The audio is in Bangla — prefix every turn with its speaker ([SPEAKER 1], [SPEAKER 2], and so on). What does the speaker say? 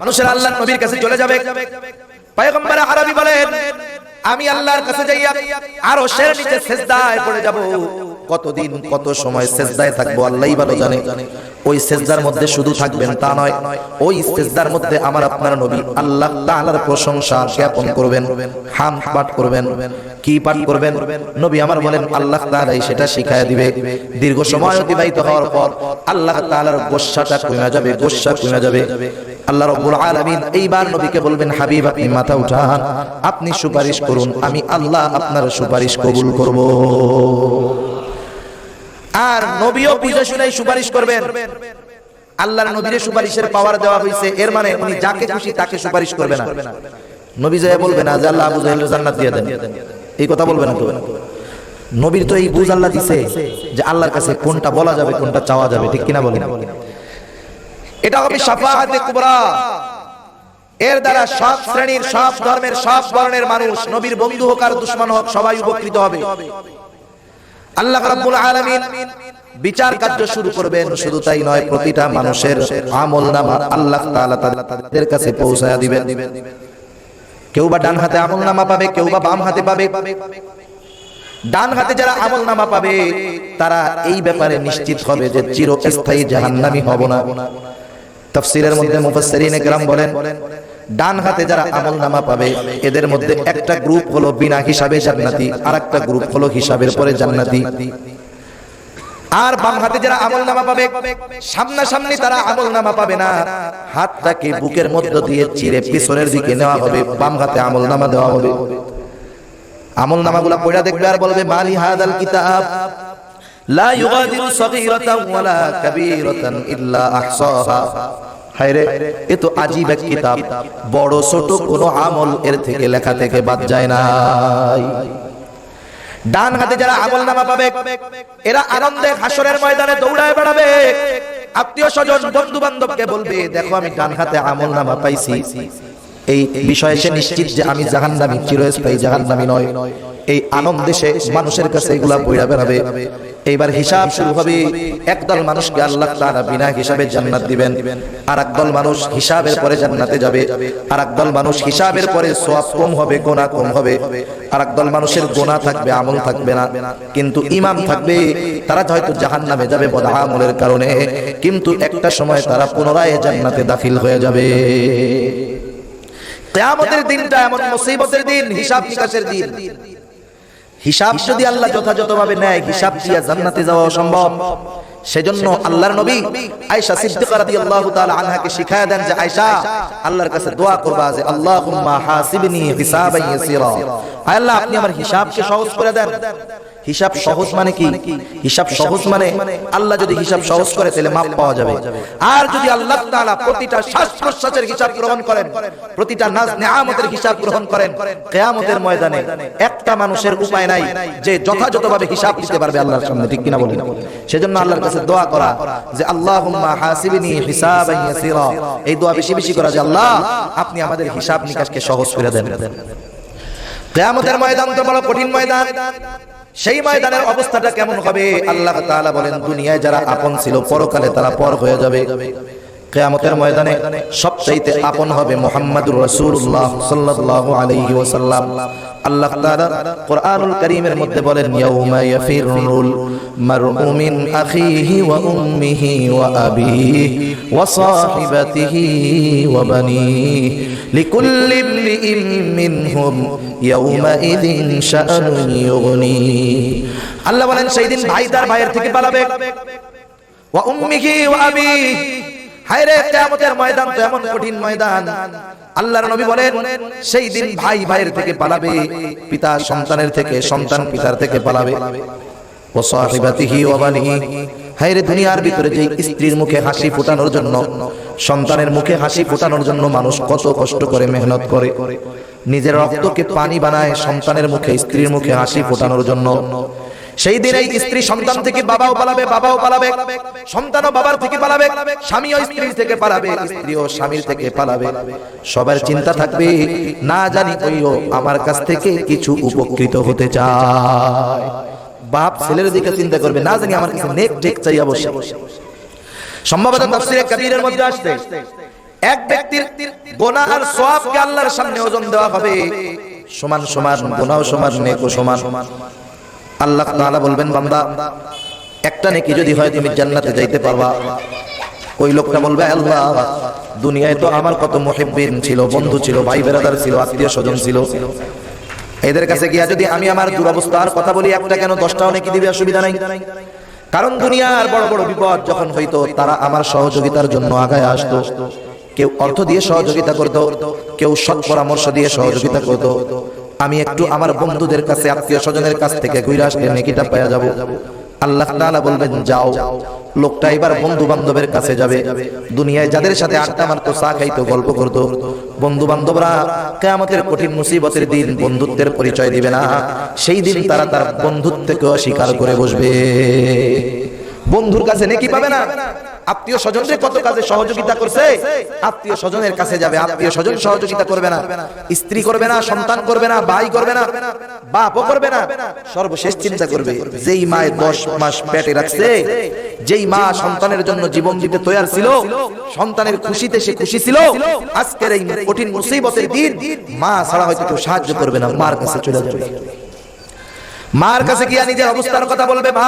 [SPEAKER 1] মানুষের আল্লাহ নবীর কাছে চলে যাবে। পয়গম্বর আরবি বলেন, আমি আল্লাহর কাছে যাইয়া আরও শের নিচে সেজদায় পড়ে যাব। কতদিন, কত সময় সেজদায় থাকব আল্লাহই ভালো জানে। ওই সেজদার মধ্যে শুধু থাকবেন তা নয়, ওই সেজদার মধ্যে আমার আপনার নবী আল্লাহ তাআলার প্রশংসা জ্ঞাপন করবেন হাম পাঠ করবেন, কি পাঠ করবেন? নবী আমার বলেন, আল্লাহ তাআলাই সেটা শিখায় দিবে। দীর্ঘ সময় অতিবাহিত হওয়ার পর আল্লাহ তাআলার গোসাটা কমে যাবে গোসা কমে যাবে। আল্লাহ রব্বুল আলামিন এইবার নবীকে বলবেন, হাবিব, আপনি মাথা উঠান। আপনি সুপারিশ করুন, আমি আল্লাহ আপনার সুপারিশ কবুল করব। আর নবীও বুঝে শুনেই সুপারিশ করবেন। আল্লাহর নবীর সুপারিশের পাওয়ার দেওয়া হয়েছে এর মানে উনি যাকে খুশি তাকে সুপারিশ করবে না। নবী যায় বলবে না যে আল্লাহ আবু জাহেলের জান্নাত দিয়ে দেন। এই কথা বলবে না তো? নবীর তো এই বুঝ আল্লাহ দিছে যে আল্লাহর কাছে কোনটা বলা যাবে, কোনটা চাওয়া যাবে, ঠিক কিনা বলি এটা হবে সাফাহাতে কুবরা। এর দ্বারা সব শ্রেণির সব ধর্মের সব বর্ণের মানুষ নবীর বন্ধু হোক আর দুশ্মন হোক সবাই উপকৃত হবে। আল্লাহ রাব্বুল আলামিন বিচার কার্য শুরু করবেন শুধু তাই নয় প্রতিটা মানুষের আমল নামা আল্লাহ তাআলা তাদের কাছে পৌঁছায়া দিবেন। কেউ বা ডান হাতে আমল নামা পাবে কেউ বা বাম হাতে পাবে। ডান হাতে যারা আমল নামা পাবে তারা এই ব্যাপারে নিশ্চিত হবে যে চিরস্থায়ী জাহান্নামী হব না। তাফসীরের মধ্যে মুফাসসিরিনে কেরাম বলেন, ডান হাতে যারা আমল নামা পাবে, এদের মধ্যে একটা গ্রুপ হলো বিনা হিসাবে জান্নাতি আর একটা গ্রুপ হলো হিসাবের পরে জান্নাতি। আর বাম হাতে যারা আমল নামা পাবে, সামনাসামনি তারা আমল নামা পাবে না। হাতটাকে বুকের মধ্য দিয়ে চিরে পিছনের দিকে নেওয়া হবে, বাম হাতে আমল নামা দেওয়া হবে। আমল নামাগুলা পড়া দেখবে আর বলবে, মালি হাদাল কিতাব? লা ইউগাদিরু ওয়ালা কাবীরাতান ইল্লা আহসাহা। হায়রে, এ তো আজীব এক কিতাব। বড় ছোট কোনো আমল এর থেকে লেখা থেকে বাদ যায় ডান হাতে যারা আমল নামা পাবে, এরা আনন্দে হাসরের ময়দানে দৌড়ায় বেড়াবে। আত্মীয় স্বজন বন্ধু বান্ধবকে বলবে, দেখো, আমি ডান হাতে আমল নামা পাইছি। এই বিষয়ে সে নিশ্চিত যে আমি জাহান্নামী, চিরস্থায়ী জাহান্নামী নয়। এই আনন্দে সে মানুষের কাছে এগুলা বইরা বেড়াবে। এইবার হিসাব শুরু হবে, একদল মানুষকে আল্লাহ তাআলা বিনা হিসাবে জান্নাত দিবেন। আর একদল মানুষ হিসাবের পরে জান্নাতে যাবে। আর একদল মানুষ হিসাবের পরে সওয়াব কম হবে, গোনা কম হবে। আর একদল মানুষের গোনা থাকবে, আমল থাকবে না। কিন্তু ইমাম থাকবে, তারা হয়তো জাহান্নামে যাবে বদআমলের কারণে। কিন্তু একটা সময় তারা পুনরায় জান্নাতে দাখিল হয়ে যাবে। কিয়ামতের দিনটা এমন মুসিবতের দিন, হিসাব নিকাশের দিন। হিসাব যদি আল্লাহ যথাযথভাবে নেয়, হিসাব দিয়া জান্নাতে যাওয়া অসম্ভব। সেজন্য আল্লাহর নবী আয়েশা সিদ্দিকা রাদিয়াল্লাহু তাআলা আনহাকে শিখায়া দেন যে, আয়েশা, আল্লাহর কাছে দোয়া করবা যে, আল্লাহুম্মা হাসিবনি হিসাবান ইয়াসিরা। আল্লাহ, আপনি আমার হিসাবকে সহজ করে দেন। হিসাব সহজ মানে কি? হিসাব সহজ মানে আল্লাহ যদি হিসাব সহজ করে, তাহলে মাপ পাওয়া যাবে। আর যদি আল্লাহ তাআলা প্রতিটা শ্বাস প্রশ্বাসের হিসাব গ্রহণ করেন, প্রতিটা নাজ নেয়ামতের হিসাব গ্রহণ করেন, কিয়ামতের ময়দানে একটা মানুষের উপায় নাই যে যথাযথভাবে হিসাব দিতে পারবে আল্লাহর সামনে। ঠিক কিনা বলেন? সেজন্য আল্লাহর কাছে দোয়া করা যে, আল্লাহুম্মা হাসিবনি হিসাবান ইয়াসিরা। এই দোয়া বেশি বেশি করা যে, আল্লাহ, আপনি আমাদের হিসাব নিকাশকে সহজ করে দেন। কিয়ামতের ময়দান তো বড় কঠিন ময়দান। সেই ময়দানের অবস্থাটা কেমন হবে? আল্লাহ তাআলা বলেন দুনিয়ায় যারা আপন ছিল পরকালে তারা পর হয়ে যাবে। কিয়ামতের ময়দানে সবচাইতে আপন হবে মুহাম্মাদুর রাসূলুল্লাহ সাল্লাল্লাহু আলাইহি ওয়াসাল্লাম। আল্লাহ তাআলা কোরআনুল কারীমের মধ্যে বলেন ইয়াউমা ইয়াফিরুল মারউ মিন আখিহি ওয়া উম্মিহি ওয়া আবিহি ওয়া সাহিবাতিহি ওয়া বানিহি লিকুল্লি ইমরিইম মিনহুম ইয়াউমাইযিন শাআনুন ইউগনি। আল্লাহ বলেন, সেই দিন ভাই তার ভাইয়ের থেকে পালাবে। ওয়া উম্মিহি ওয়া আবিহি হায়রে কিয়ামতের ময়দান তো এমন কঠিন ময়দান। আল্লাহর নবী বলেন, সেই দিন ভাই ভাইয়ের থেকে পালাবে, পিতা সন্তানের থেকে, সন্তান পিতার থেকে পালাবে। ও সাহিবাতিহি ওয়া বানিহি। হায়রে দুনিয়ার ভিতরে যে স্ত্রীর মুখে হাসি ফোটানোর জন্য, সন্তানের মুখে হাসি ফোটানোর জন্য মানুষ কত কষ্ট করে মেহনত করে। নিজের রক্তকে পানি বানায় সন্তানের মুখে, স্ত্রীর মুখে হাসি ফোটানোর জন্য। সেই দিন এই স্ত্রী সন্তান থেকে বাবাও পালাবে বাবাও পালাবে, সন্তানও বাবার থেকে পালাবে, স্বামীও স্ত্রীর থেকে পালাবে, স্ত্রীও স্বামীর থেকে পালাবে। সবার চিন্তা থাকবে, না জানি ওইও আমার কাছ থেকে কিছু উপকৃত হতে চায়। বাপ ছেলের দিকে চিন্তা করবে না জানি আমার কাছে নেক টেক চাই অবশ্যই। সম্ভবত তাফসীরে কবিরের মধ্যে আসছে এক ব্যক্তির গোনা আর সওয়াবকে আল্লাহর সামনে ওজন দেওয়া হবে। সমান সমান গোনাও সমান নেকও সমান আল্লাহ তাআলা বলবেন বান্দা একটা নেকি যদি হয় তুমি জান্নাতে যাইতে পারবা। ওই লোকটা বলবে আল্লাহ দুনিয়ায় তো আমার কত মুহিব্বিন ছিল বন্ধু ছিল ভাই বেরাদার ছিল আত্মীয় স্বজন ছিল। এদের কাছে গিয়া যদি আমি আমার দুরবস্থার কথা বলি, একটা কেন দশটা অনেক দিবে, অসুবিধা নাই। কারণ দুনিয়ার বড় বড় বিপদ যখন হইতো, তারা আমার সহযোগিতার জন্য আগায় আসতো। কেউ অর্থ দিয়ে সহযোগিতা করত, কেউ সৎ পরামর্শ দিয়ে সহযোগিতা করত। আমি একটু আমার বন্ধুদের কাছে, আত্মীয় স্বজনের কাছ থেকে ঘুরে আসলে নেকিটা পাওয়া যাব। আল্লাহ তাআলা বলবেন, যাও। লোকটা এবার বন্ধু বান্ধবের কাছে যাবে। দুনিয়ায় যাদের সাথে আড্ডা মারতো, চা খাইতো, গল্প করতো বন্ধু বান্ধবরা কেয়ামতের কঠিন মুসিবতের দিন বন্ধুত্বের পরিচয় দিবে না। সেই দিন তারা তার বন্ধুত্বকে অস্বীকার করে বসবে। বন্ধুর কাছে নেকি পাবে না? আত্মীয় স্বজনদের কত কাজে সহযোগিতা করছে? আত্মীয় স্বজনের কাছে যাবে আত্মীয় স্বজন সহযোগিতা করবে না। স্ত্রী করবে না সন্তান করবে না ভাই করবে না বাপও করবে না। সর্বশেষ চিন্তা করবে যেই মায়ের দশ মাস পেটে রাখছে যেই মা সন্তানের জন্য জীবন দিতে তৈরি ছিল সন্তানের খুশিতে সে খুশি ছিল আজকের এই কঠিন মুসিবতের দিন মা ছাড়া হয়তো কেউ সাহায্য করবে না মার কাছে চলে যাবে। মার কাছে গিয়া নিজের অবস্থার কথা বলবে মা